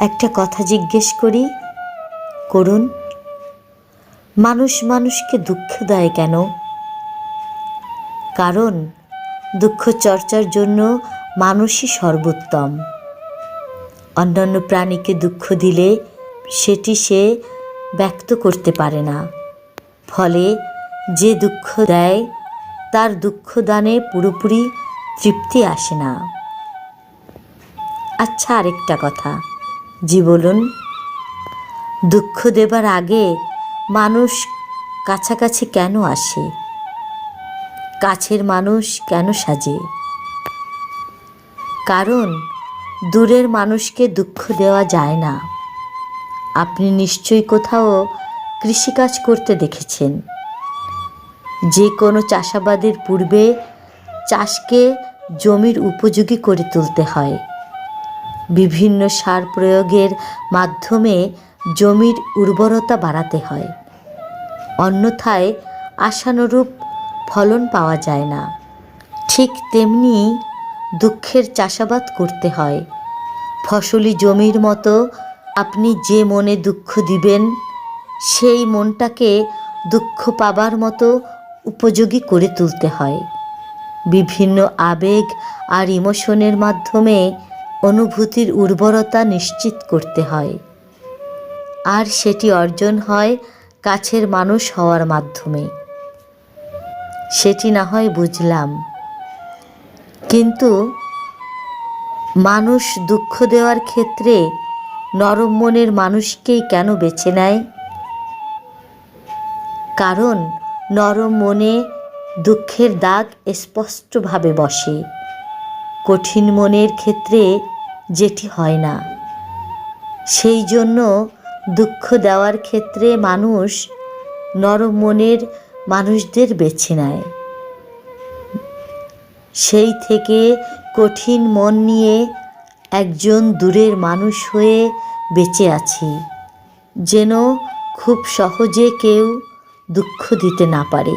একটা কথা জিজ্ঞেস করি করুন মানুষ মানুষকে দুঃখ দেয় কেন? কারণ, দুঃখ চর্চার জন্য মানুষই সর্বোত্তম। অন্যান্য প্রাণীকে দুঃখ দিলে সেটি সে ব্যক্ত করতে পারে না। ফলে যে দুঃখ দেয়, তার দুঃখ দানে পুরোপুরি তৃপ্তি আসে না। আচ্ছা আরেকটা কথা। জি বলুন। দুঃখ দেবার আগে মানুষ কাছাকাছি কেন আসে? কাছের মানুষ কেন সাজে? কারণ দূরের মানুষকে দুঃখ দেওয়া যায় না। আপনি নিশ্চয়ই কোথাও কৃষিকাজ করতে দেখেছেন। যে কোনো চাষাবাদের পূর্বে চাষকে জমির উপযোগী করে তুলতে হয়। বিভিন্ন সার প্রয়োগের মাধ্যমে জমির উর্বরতা বাড়াতে হয়। অন্যথায় আশানুরূপ ফলন পাওয়া যায় না। ঠিক তেমনি দুঃখের চাষাবাদ করতে হয়। ফসলি জমির মতো আপনি যে মনে দুঃখ দিবেন, সেই মনটাকে দুঃখ পাবার মতো উপযোগী করে তুলতে হয়। বিভিন্ন আবেগ আর ইমোশনের মাধ্যমে অনুভূতির উর্বরতা নিশ্চিত করতে হয়। আর সেটি অর্জন হয় কাছের মানুষ হওয়ার মাধ্যমে। সেটি না হয় বুঝলাম। কিন্তু মানুষ দুঃখ দেওয়ার ক্ষেত্রে নরম মনের মানুষকেই কেন বেছে নেয়? কারণ নরম মনে দুঃখের দাগ স্পষ্টভাবে বসে। কঠিন মনের ক্ষেত্রে যেটি হয় না। সেই জন্য দুঃখ দেওয়ার ক্ষেত্রে মানুষ নরম মনের মানুষদের বেছে নেয়। সেই থেকে কঠিন মন নিয়ে একজন দূরের মানুষ হয়ে বেঁচে আছি, যেন খুব সহজে কেউ দুঃখ দিতে না পারে।